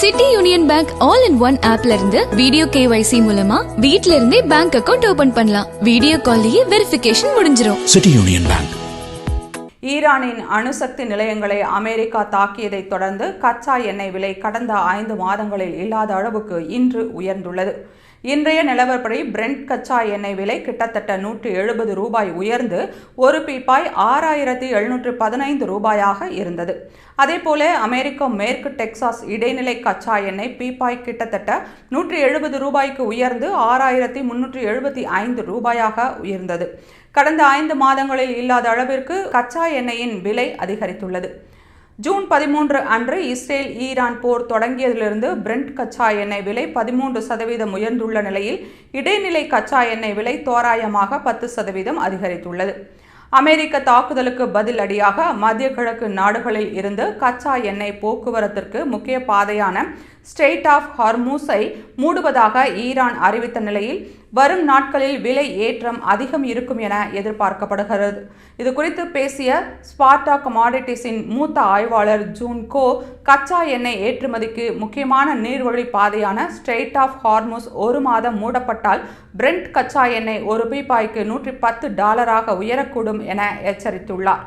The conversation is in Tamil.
City Union Bank all in one ஆப்ல இருந்து வீடியோ கேவைசி மூலமா வீட்ல இருந்தே பேங்க் அக்கவுண்ட் ஓபன் பண்ணலாம். வீடியோ கால்லயே வெரிஃபிகேஷன் முடிஞ்சிரும். City Union Bank. ஈரானின் அணுசக்தி நிலையங்களை அமெரிக்கா தாக்கியதைத் தொடர்ந்து கச்சா எண்ணெய் விலை கடந்த ஐந்து மாதங்களில் இல்லாத அளவுக்கு இன்று உயர்ந்துள்ளது. இன்றைய நிலவரப்படி பிரெண்ட் கச்சா எண்ணெய் விலை கிட்டத்தட்ட நூற்றி எழுபது ரூபாய் உயர்ந்து ஒரு பீப்பாய் ஆறாயிரத்தி எழுநூற்று பதினைந்து ரூபாயாக இருந்தது. அதேபோல அமெரிக்க மேற்கு டெக்சாஸ் இடைநிலை கச்சா எண்ணெய் பீப்பாய் கிட்டத்தட்ட நூற்றி எழுபது ரூபாய்க்கு உயர்ந்து ஆறாயிரத்தி முன்னூற்றி எழுபத்தி ஐந்து ரூபாயாக உயர்ந்தது. கடந்த ஐந்து மாதங்களில் இல்லாத அளவிற்கு கச்சா எண்ணெயின் விலை அதிகரித்துள்ளது. ஜூன் பதிமூன்று அன்று இஸ்ரேல் ஈரான் போர் தொடங்கியதிலிருந்து பிரெண்ட் கச்சா எண்ணெய் விலை பதிமூன்று சதவீதம் உயர்ந்துள்ள நிலையில் இடைநிலை கச்சா எண்ணெய் விலை தோராயமாக பத்து சதவீதம் அதிகரித்துள்ளது. அமெரிக்க தாக்குதலுக்கு பதில் அடியாக மத்திய கிழக்கு நாடுகளில் இருந்து கச்சா எண்ணெய் போக்குவரத்திற்கு முக்கிய பாதையான ஸ்டேட் ஆஃப் ஹார்மூஸை மூடுவதாக ஈரான் அறிவித்த நிலையில் வரும் நாட்களில் விலை ஏற்றம் அதிகம் இருக்கும் என எதிர்பார்க்கப்படுகிறது. இது குறித்து பேசிய ஸ்பார்டா கமாடிட்டிஸின் மூத்த ஆய்வாளர் ஜூன் கோ கச்சா எண்ணெய் ஏற்றுமதிக்கு முக்கியமான நீர்வழி பாதையான ஸ்ட்ரெயிட் ஆஃப் ஹார்மூஸ் ஒரு மாதம் மூடப்பட்டால் பிரெண்ட் கச்சா எண்ணெய் ஒரு பீப்பாய்க்கு நூற்றி பத்து டாலராக உயரக்கூடும் என எச்சரித்துள்ளார்.